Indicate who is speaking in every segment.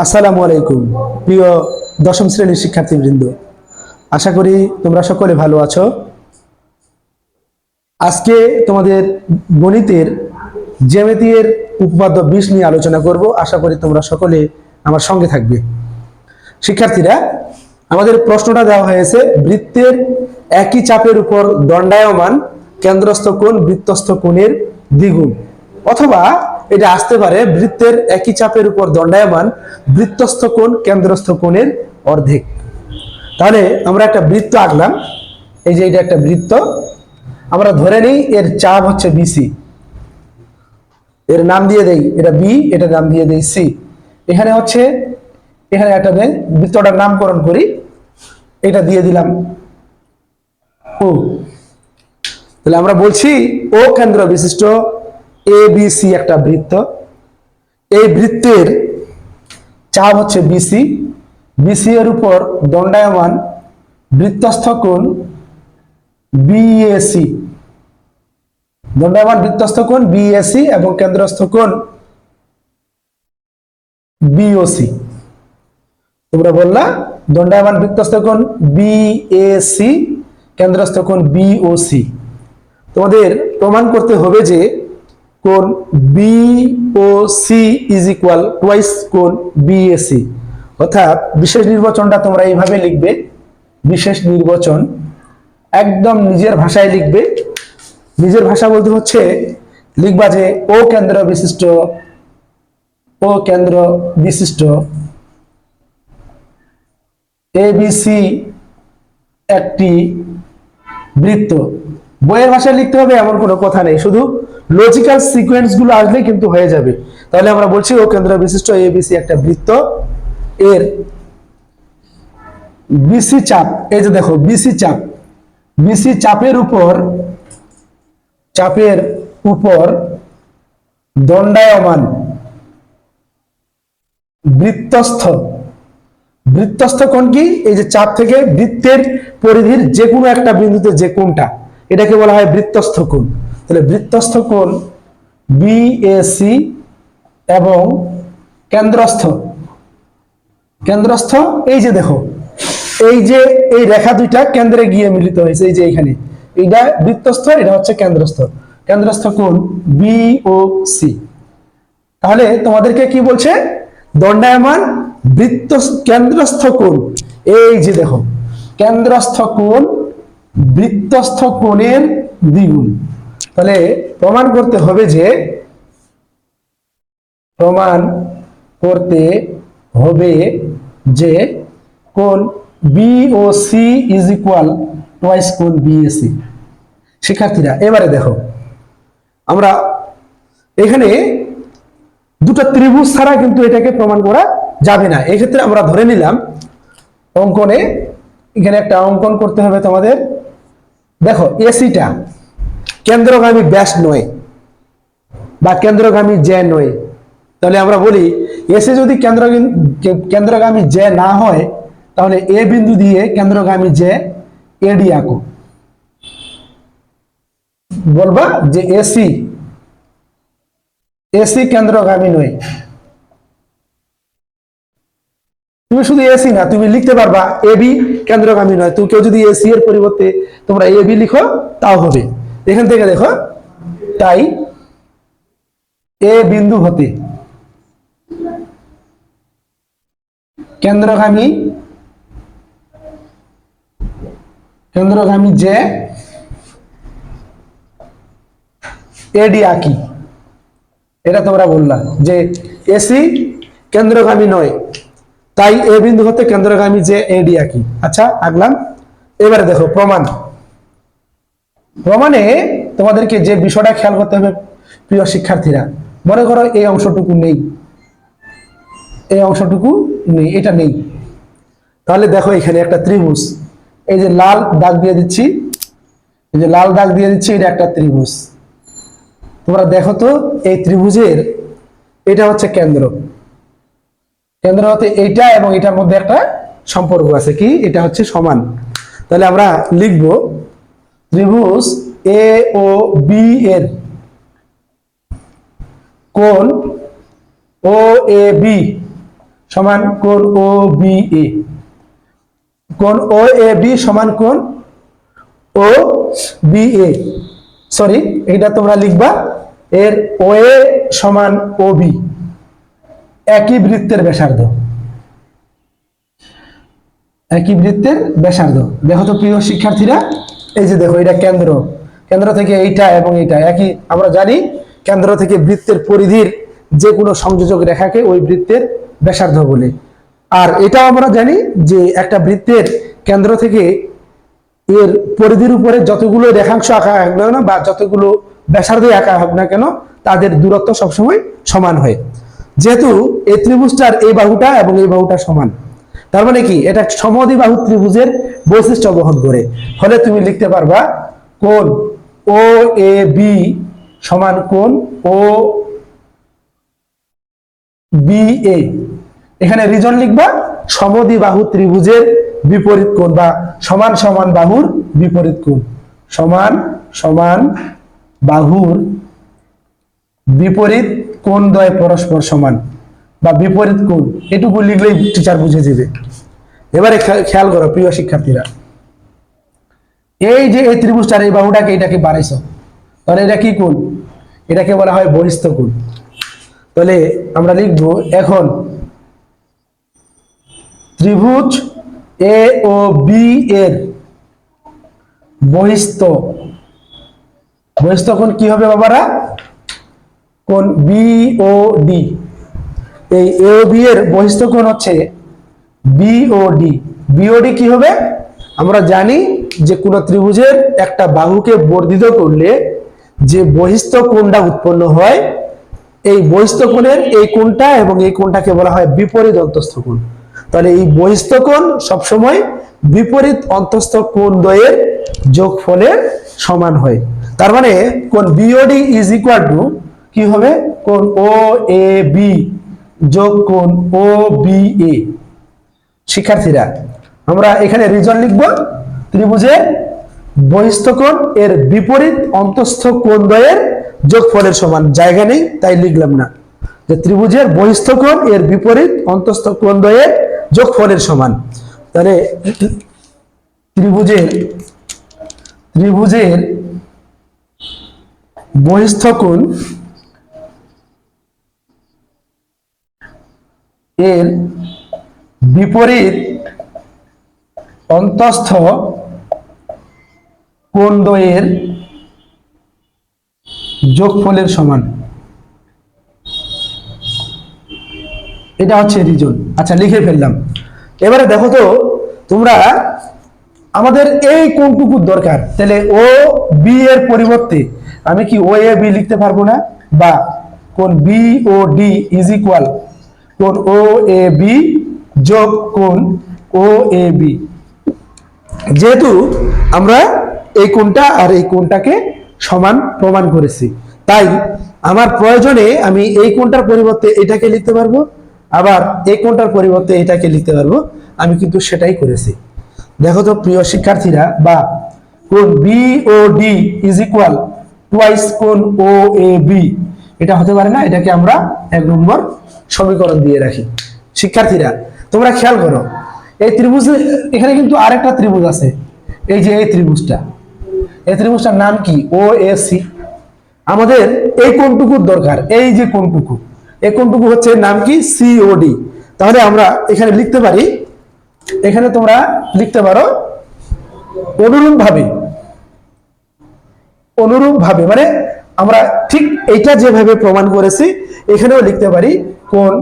Speaker 1: আসসালামু আলাইকুম, প্রিয় দশম শ্রেণির শিক্ষার্থীবৃন্দ। আশা করি তোমরা সকলে ভালো আছো। আজকে তোমাদের গণিতের জ্যামিতির উপপাদ্য বিশ নিয়ে আলোচনা করব। আশা করি তোমরা সকলে আমার সঙ্গে থাকবে। শিক্ষার্থীরা, আমাদের প্রশ্নটা দেওয়া হয়েছে, বৃত্তের একই চাপের উপর দণ্ডায়মান কেন্দ্রস্থ কোণ বৃত্তস্থ কোণের দ্বিগুণ। অথবা এটা আসতে পারে বৃত্তের একই চাপের উপর দণ্ডায়মান বৃত্তস্থ কোণ, কেন্দ্রস্থ কোণের অর্ধেক। তাহলে আমরা একটা বৃত্ত আঁকলাম। এই যে এটা একটা বৃত্ত। আমরা ধরে নিই এর চাপ হচ্ছে বিসি এর নাম দিয়ে দেই, এটা বি এটা নাম দিয়ে দেই সি এখানে হচ্ছে, এখানে একটা বৃত্তটার নামকরণ করি। এটা দিয়ে দিলাম ও তাহলে আমরা বলছি ও কেন্দ্র বিশিষ্ট এ বি সি একটা বৃত্ত। এই বৃত্তের চাপ হচ্ছে বিসি বিসি এর উপর দণ্ডায়মান বৃত্তস্থ কোণ বিএসি দণ্ডায়মান বৃত্তস্থ কোণ বিএসি এবং কেন্দ্রস্থ কোণ বিওসি তোমরা বললা, দণ্ডায়মান বৃত্তস্থ কোণ বিএসি কেন্দ্রস্থ কোণ বিওসি তোমাদের প্রমাণ করতে হবে যে কোণ বিওসি ইজ ইকুয়াল টুয়াইস কোণ বিএসি অর্থাৎ বিশেষ নির্বাচনটা তোমরা এইভাবে লিখবে, বিশেষ নির্বাচন একদম নিজের ভাষায় লিখবে। নিজের ভাষা বলতে হচ্ছে, লিখবা যে ও কেন্দ্র বিশিষ্ট, ও কেন্দ্র বিশিষ্ট এবিসি একটি বৃত্ত। বইয়ের ভাষায় লিখতে হবে এমন কোনো কথা নেই, শুধু লজিক্যাল সিকোয়েন্সগুলো আসলে কিন্তু হয়ে যাবে। তাহলে আমরা বলছি, ও কেন্দ্র বিশিষ্ট এ এবিসি একটা বৃত্ত। এর বিসি চাপ, এই যে দেখো বিসি চাপ। বিসি চাপের উপর চাপের উপর দণ্ডায়মান বৃত্তস্থ। বৃত্তস্থ কোণ কি? এই যে চাপ থেকে বৃত্তের পরিধির যে কোনো একটা বিন্দুতে যে কোনটা এটাকে বলা হয় বৃত্তস্থ কোণ। তাহলে বৃত্তস্থ কোণ বিএসি এবং কেন্দ্রস্থ। কেন্দ্রস্থ, এই যে দেখো, এই যে এই রেখা দুইটা কেন্দ্রে গিয়ে মিলিত হয়েছে, এই যে এখানে। এইটা বৃত্তস্থ এটা হচ্ছে কেন্দ্রস্থ। কেন্দ্রস্থ কোণ বি ও সি তাহলে তোমাদেরকে কি বলছে? দণ্ডায়মান বৃত্ত কেন্দ্রস্থ কোণ। এই যে দেখো, কেন্দ্রস্থ কোণ বৃত্তস্থ কোণের দ্বিগুণ। তাহলে প্রমাণ করতে হবে যে প্রমাণ করতে হবে যে কোন B O C is equal twice কোণ বিএসি শিক্ষার্থীরা, এবারে দেখো, আমরা এখানে দুটো ত্রিভুজ ছাড়া কিন্তু এটাকে প্রমাণ করা যাবে না। এক্ষেত্রে আমরা ধরে নিলাম, অঙ্কনে এখানে একটা অঙ্কন করতে হবে তোমাদের। দেখো এসিটা কেন্দ্রগামী ব্যাস নয় বা কেন্দ্রগামী যে নয়। তাহলে আমরা বলি, এসে যদি কেন্দ্র কেন্দ্রগামী যে না হয়, তাহলে এ বিন্দু দিয়ে কেন্দ্রগামী যে এডি আঁকো। বলবা যে এসি এসি কেন্দ্রগামী নয়। তুমি শুধু এসি না, তুমি লিখতে পারবা এবি কেন্দ্রগামী নয়। তুমি কেউ যদি এসি এর পরিবর্তে তোমরা এবি লিখো, তাও হবে। এখান থেকে দেখো তাই এ বিন্দু হতে। কেন্দ্রগামী কেন্দ্রগামী যে এডি আঁকি। এটা তোমরা বললা যে এসি কেন্দ্রগামী নয়, তাই এ বিন্দু হতে কেন্দ্রগামী যে এডি আঁকি। আচ্ছা আঁকলাম। এবারে দেখো, প্রমাণ। প্রমাণে তোমাদেরকে যে বিষয়টা খেয়াল করতে হবে, প্রিয় শিক্ষার্থীরা, মনে করো এই অংশটুকু নেই। এই অংশটুকু নেই, এটা নেই। তাহলে দেখো এখানে একটা ত্রিভুজ। এই যে লাল দাগ দিয়ে দিচ্ছি, এই যে লাল দাগ দিয়ে দিচ্ছি, এটা একটা ত্রিভুজ। তোমরা দেখো তো, এই ত্রিভুজের এটা হচ্ছে কেন্দ্র। কেন্দ্র হতে এইটা এবং এটার মধ্যে একটা সম্পর্ক আছে, কি? এটা হচ্ছে সমান। তাহলে আমরা লিখব ত্রিভুজ এ ও বি এর কোণ ও এ বি সমান কোণ ও বি এ কোণ ও এ বি সমান কোণ ও বি এ সরি এটা তোমরা লিখবা। এর ও এ সমান ও বি একই বৃত্তের ব্যাসার্ধ। একই বৃত্তের ব্যাসার্ধ। দেখো তো প্রিয় শিক্ষার্থীরা। এই যে দেখো, এটা কেন্দ্র। কেন্দ্র থেকে এইটা এবং এইটা। একই আমরা জানি, কেন্দ্র থেকে বৃত্তের পরিধির যে কোনো সংযোজক রেখাকে ওই বৃত্তের ব্যাসার্ধ বলে। আর এটাও আমরা জানি যে একটা বৃত্তের কেন্দ্র থেকে এর পরিধির উপরে যতগুলো রেখাংশ আঁকা হোক না বা যতগুলো ব্যাসার্ধ আঁকা হোক না কেন, তাদের দূরত্ব সবসময় সমান হয়। যেহেতু এই ত্রিভুজটার এই বাহুটা এবং এই বাহুটা সমান। তার মানে কি? এটা সমদ্বিবাহু ত্রিভুজের বৈশিষ্ট্য বহন করে। ফলে তুমি লিখতে পারবা কোণ ও এ বি সমান কোণ ও বি এ। এখানে রিজন লিখবা সমদ্বিবাহু ত্রিভুজের বিপরীত কোণ বা সমান সমান বাহুর বিপরীত কোণ। সমান সমান বাহুর বিপরীত কোণ দ্বয় পরস্পর সমান। বা বিপরীত কোণ, এটুকু লিখলেই টিচার বুঝে যাবে এবারে খেয়াল করো, প্রিয় শিক্ষার্থীরা। এই যে এই ত্রিভুজটার, এই বাহুটাকে এটাকে বাড়াইছো তাহলে এটা কি কোণ? এটাকে বলা হয় বহিস্থ কোণ। তাহলে আমরা লিখব এখন ত্রিভুজ এ ও বি এর বহিস্থ। বহিস্থ কোণ কি হবে বাবারা? কোণ বি ও ডি এই এ বি এর কোণ হচ্ছে বিওডি বিওডি কি হবে? আমরা জানি যে কোন ত্রিভুজের একটা বাহুকে বর্ধিত করলে যে বহিস্থ কোণটা উৎপন্ন হয়, এই বহিস্থ কোণের এই কোণটা এবং এই কোণটাকে বলা হয় বিপরীত অন্তস্থ কোণ। তাহলে এই বহিস্থ কোণ সবসময় বিপরীত অন্তস্থ কোণ দ্বয়ের যোগফলের সমান হয়। তার মানে কোণ বিওডি ইজ ইকুয়াল টু কি হবে? কোণ ও এ বি যোগ কোণ ও বি এ শিক্ষার্থীরা, আমরা এখানে রিজন লিখব। ত্রিভুজের বহিস্থ কোণ এর বিপরীত অন্তস্থ কোণ দ্বয়ের যোগফলের সমান। জায়গা নেই, তাই লিখলাম না। যে ত্রিভুজের বহিস্থ কোণ এর বিপরীত অন্তস্থ কোণ দ্বয়ের যোগফলের সমান। তাহলে ত্রিভুজের ত্রিভুজের বহিস্থ কোণ এর বিপরীত অন্তস্থ কোণ দ্বয়ের যোগফলের সমান। এটা হচ্ছে রিজন আচ্ছা লিখে ফেললাম। এবারে দেখো তো, তোমরা আমাদের এই কোণটুকুর দরকার। তাহলে ও বি এর পরিবর্তে আমি কি ও এ বি লিখতে পারব না? বা কোন B O D is equal কোন ও এ বি যোগ কোন ও এ বি যেহেতু আমরা এই কোণটা আর এই কোণটাকে সমান প্রমাণ করেছি, তাই আমার প্রয়োজনে আমি এই কোণটার পরিবর্তে এটাকে লিখতে পারব, আবার এই কোণটার পরিবর্তে এটাকে লিখতে পারব, আমি কিন্তু সেটাই করেছি। দেখো তো প্রিয় শিক্ষার্থীরা, বা কোণ B O D is equal twice কোন ও এ বি এটা হতে পারে না, এটাকে আমরা এক নম্বর সমীকরণ দিয়ে রাখি। শিক্ষার্থীরা, তোমরা খেয়াল করো, এই ত্রিভুজ এখানে কিন্তু আরেকটা ত্রিভুজ আছে। এই যে এই ত্রিভুজটা, এই ত্রিভুজটার নাম কি? ও এ সি আমাদের এই কোনটুকুর দরকার, এই যে কোনটুকু এই কোনটুকু হচ্ছে নাম কি? সিওডি তাহলে আমরা এখানে লিখতে পারি, এখানে তোমরা লিখতে পারো অনুরূপ ভাবে অনুরূপ ভাবে মানে আমরা ঠিক এইটা যেভাবে প্রমাণ করেছি, এখানেও লিখতে পারি কোন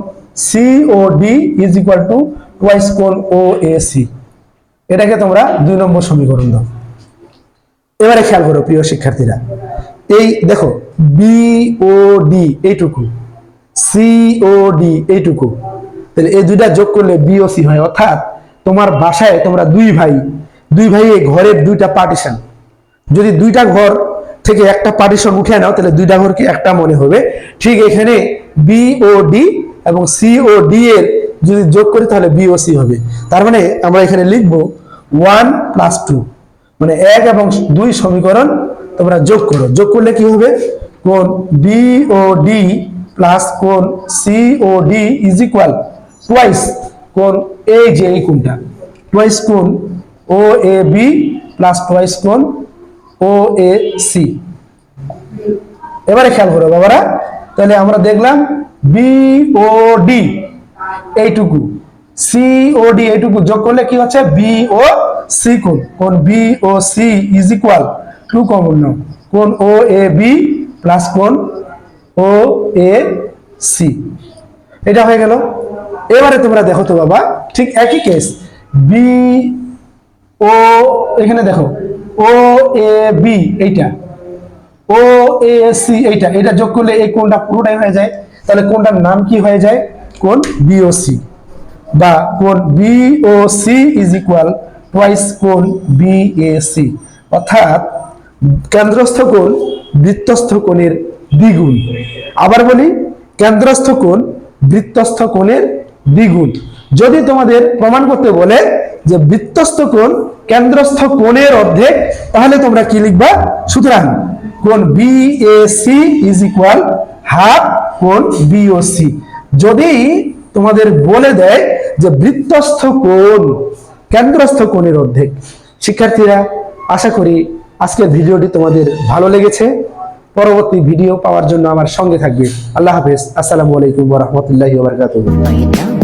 Speaker 1: C O D is equal to twice কোন ও এ সি এটাকে তোমরা দুই নম্বর সমীকরণ দাও। এবারে খেয়াল করো, প্রিয় শিক্ষার্থীরা। এই দেখো বি ও ডি এইটুকু সি ও ডি এইটুকু। তাহলে এই দুইটা যোগ করলে বি ও সি হয়, অর্থাৎ তোমার বাসায় তোমরা দুই ভাই দুই ভাই ঘরের দুইটা পার্টিশন যদি দুইটা ঘর থেকে একটা পার্টিশন উঠে নাও, তাহলে দুইটা ঘরকে একটা মনে হবে। ঠিক এখানে বি ও ডি এবং সি ও ডি এর যদি যোগ করি তাহলে বি ও সি হবে। তার মানে আমরা এখানে লিখব ওয়ান প্লাস টু মানে এক এবং দুই সমীকরণ তোমরা যোগ করো। যোগ করলে কি হবে? কোন বি ও ডি প্লাস কোন C O D is equal twice কোন এই যে এই কোনটা টোয়াইস কোন O A B plus twice কোন ও এ সি এবারে খেয়াল করো বাবারা তাহলে আমরা দেখলাম বি ও ডি এইটুকু। সি ও ডি এইটুকু। যোগ করলে কি হচ্ছে? বি ও সি কোন B O C is equal to common now কোন ও এ বি প্লাস কোন ও এ সি এটা হয়ে গেল। এবারে তোমরা দেখো তো বাবা, ঠিক একই কেস বি ও এখানে দেখো। ও এ বি এইটা। ও এ এস সি এইটা এটা যোগ করলে এই কোনটা পুরোটাই হয়ে যায়? তাহলে কোনটার নাম কি হয়ে যায়? কোন? বিওসি বা কোন? বিওসি ইজ ইকুয়াল টুয়াইস কোন? বিএসি অর্থাৎ কেন্দ্রস্থ কোণ বৃত্তস্থ কোণের দ্বিগুণ। আবার বলি, কেন্দ্রস্থ কোণ বৃত্তস্থ কোণের দ্বিগুণ। যদি তোমাদের প্রমাণ করতে বলে যে বৃত্তস্থ কোণ কেন্দ্রস্থ কোণের অর্ধেক, তাহলে তোমরা কি লিখবা? সুতরাং কোণ বিএসি ইজ ইকুয়াল হাফ কোণ বিওসি যদি তোমাদের বলে দেয় যে বৃত্তস্থ কোণ, কেন্দ্রস্থ কোণের অর্ধেক, শিক্ষার্থীরা, আশা করি আজকের ভিডিওটি তোমাদের ভালো লেগেছে। পরবর্তী ভিডিও পাওয়ার জন্য আমার সঙ্গে থাকবে। আল্লাহ হাফেজ। আসসালামু আলাইকুম রাহমাতুল্লাহি ওয়া